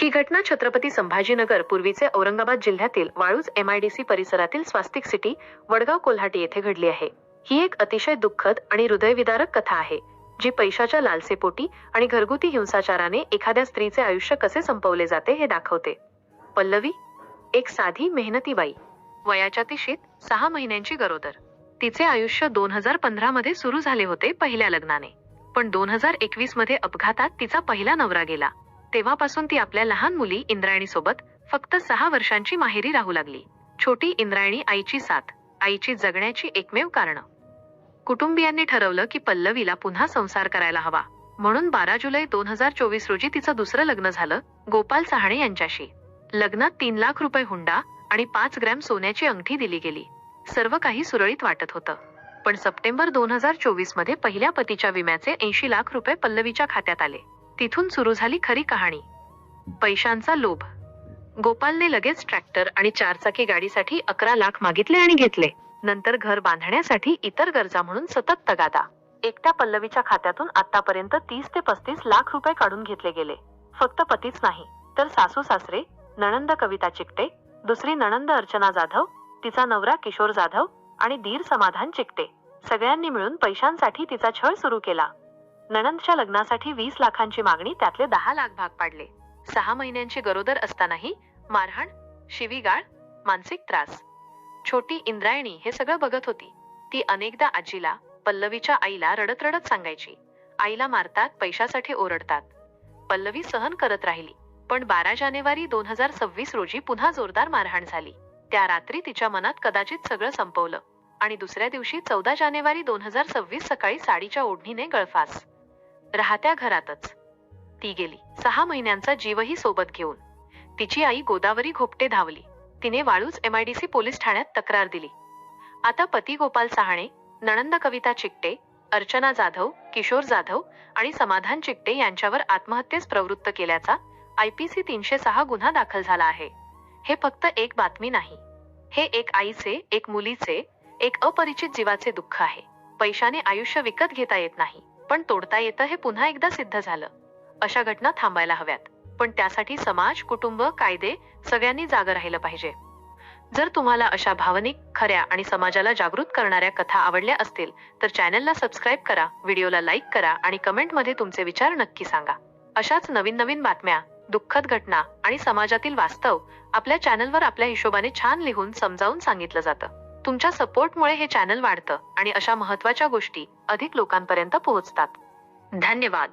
ही घटना छत्रपती संभाजीनगर पूर्वीचे औरंगाबाद जिल्ह्यातील वाळूज एमआयडीसी परिसरातील स्वास्तिक सिटी वडगाव कोल्हाटी येथे घडली आहे. ही एक अतिशय दुःखद आणि हृदयविदारक कथा आहे जी पैशाच्या लालसेपोटी आणि घरगुती हिंसाचाराने एखाद्या स्त्रीचे आयुष्य कसे संपवले जाते हे दाखवते. पल्लवी एक साधी मेहनती बाई वयाच्या तिशीत सहा महिन्यांची गरोदर. तिचे आयुष्य दोन हजार पंधरा मध्ये सुरू झाले होते पहिल्या लग्नाने. पण दोन हजार एकवीसमध्ये अपघातात तिचा पहिला नवरा गेला. तेव्हापासून ती आपल्या लहान मुली इंद्रायणी सोबत फक्त सहा वर्षांची माहेरी राहू लागली. छोटी इंद्रायणी आईची साथ आईची जगण्याची एकमेव कारण. कुटुंबियांनी ठरवलं की पल्लवीला पुन्हा संसार करायला हवा. म्हणून बारा जुलै दोन हजार चोवीस रोजी तिचं दुसरं लग्न झालं गोपाल सहाणे यांच्याशी. लग्नात तीन लाख रुपये हुंडा आणि पाच ग्रॅम सोन्याची अंगठी दिली गेली. सर्व काही सुरळीत वाटत होतं. पण सप्टेंबर दोन हजार चोवीसमध्ये पहिल्या पतीच्या विम्याचे ऐंशी लाख रुपये पल्लवीच्या खात्यात आले. तिथून सुरू झाली खरी कहाणी. पैशांचा लोभ. गोपालने लगेच ट्रॅक्टर आणि चारचाकी गाडीसाठी अकरा लाख मागितले आणि घेतले. नंतर घर बांधण्यासाठी इतर गरजा म्हणून सतत तगादा. एकट्या पल्लवीच्या खात्यातून आतापर्यंत तीस ते पस्तीस लाख रुपये काढून घेतले गेले. फक्त पतीच नाही तर सासू सासरे नणंद कविता चिकटे दुसरी नणंद अर्चना जाधव तिचा नवरा किशोर जाधव आणि दीर समाधान चिकटे. सगळ्यांनी मिळून पैशांसाठी तिचा छळ सुरू केला. नणंदच्या लग्नासाठी वीस लाखांची मागणी त्यातले दहा लाख भाग पाडले. सहा महिन्यांची गरोदर असतानाही मारहाण शिवीगाळ मानसिक त्रास. छोटी इंद्रायणी हे सगळं बघत होती. ती अनेकदा आजीला पल्लवीच्या आईला रडत रडत सांगायची. आईला मारतात पैशासाठी ओरडतात. पल्लवी सहन करत राहिली पण बारा जानेवारी दोन हजार सव्वीस रोजी पुन्हा जोरदार मारहाण झाली. त्या रात्री तिच्या मनात कदाचित सगळं संपवलं आणि दुसऱ्या दिवशी चौदा जानेवारी दोन हजार सव्वीस सकाळी साडीच्या ओढणीने गळफास. राहत्या घरातच. ती गेली. सहा महिन्यांचा जीवही सोबत घेऊन. तिची आई गोदावरी घोपटे धावली. तिने वाळूज एमआयडीसी पोलीस ठाण्यात तक्रार दिली. आता पती गोपाल सहाणे नणंद कविता चिकटे अर्चना जाधव किशोर जाधव आणि समाधान चिकटे यांच्यावर आत्महत्येस प्रवृत्त केल्याचा आयपीसी तीनशे सहा गुन्हा दाखल झाला आहे. हे फक्त एक बातमी नाही. हे एक आईचे एक मुलीचे एक अपरिचित जीवाचे दुःख आहे. पैशाने आयुष्य विकत घेता येत नाही. पण तोडता येतं हे पुन्हा एकदा सिद्ध झालं. अशा घटना थांबायला हव्यात. पण त्यासाठी समाज कुटुंब कायदे सगळ्यांनी जागं राहिलं पाहिजे. जर तुम्हाला अशा भावनिक खऱ्या आणि समाजाला जागृत करणाऱ्या कथा आवडल्या असतील तर चॅनलला सबस्क्राईब करा व्हिडिओला लाईक करा आणि कमेंटमध्ये तुमचे विचार नक्की सांगा. अशाच नवीन नवीन बातम्या दुःखद घटना आणि समाजातील वास्तव आपल्या चॅनलवर आपल्या हिशोबाने छान लिहून समजावून सांगितलं जातं. तुमच्या सपोर्टमुळे हे चॅनल वाढतं आणि अशा महत्त्वाच्या गोष्टी अधिक लोकांपर्यंत पोहोचतात. धन्यवाद.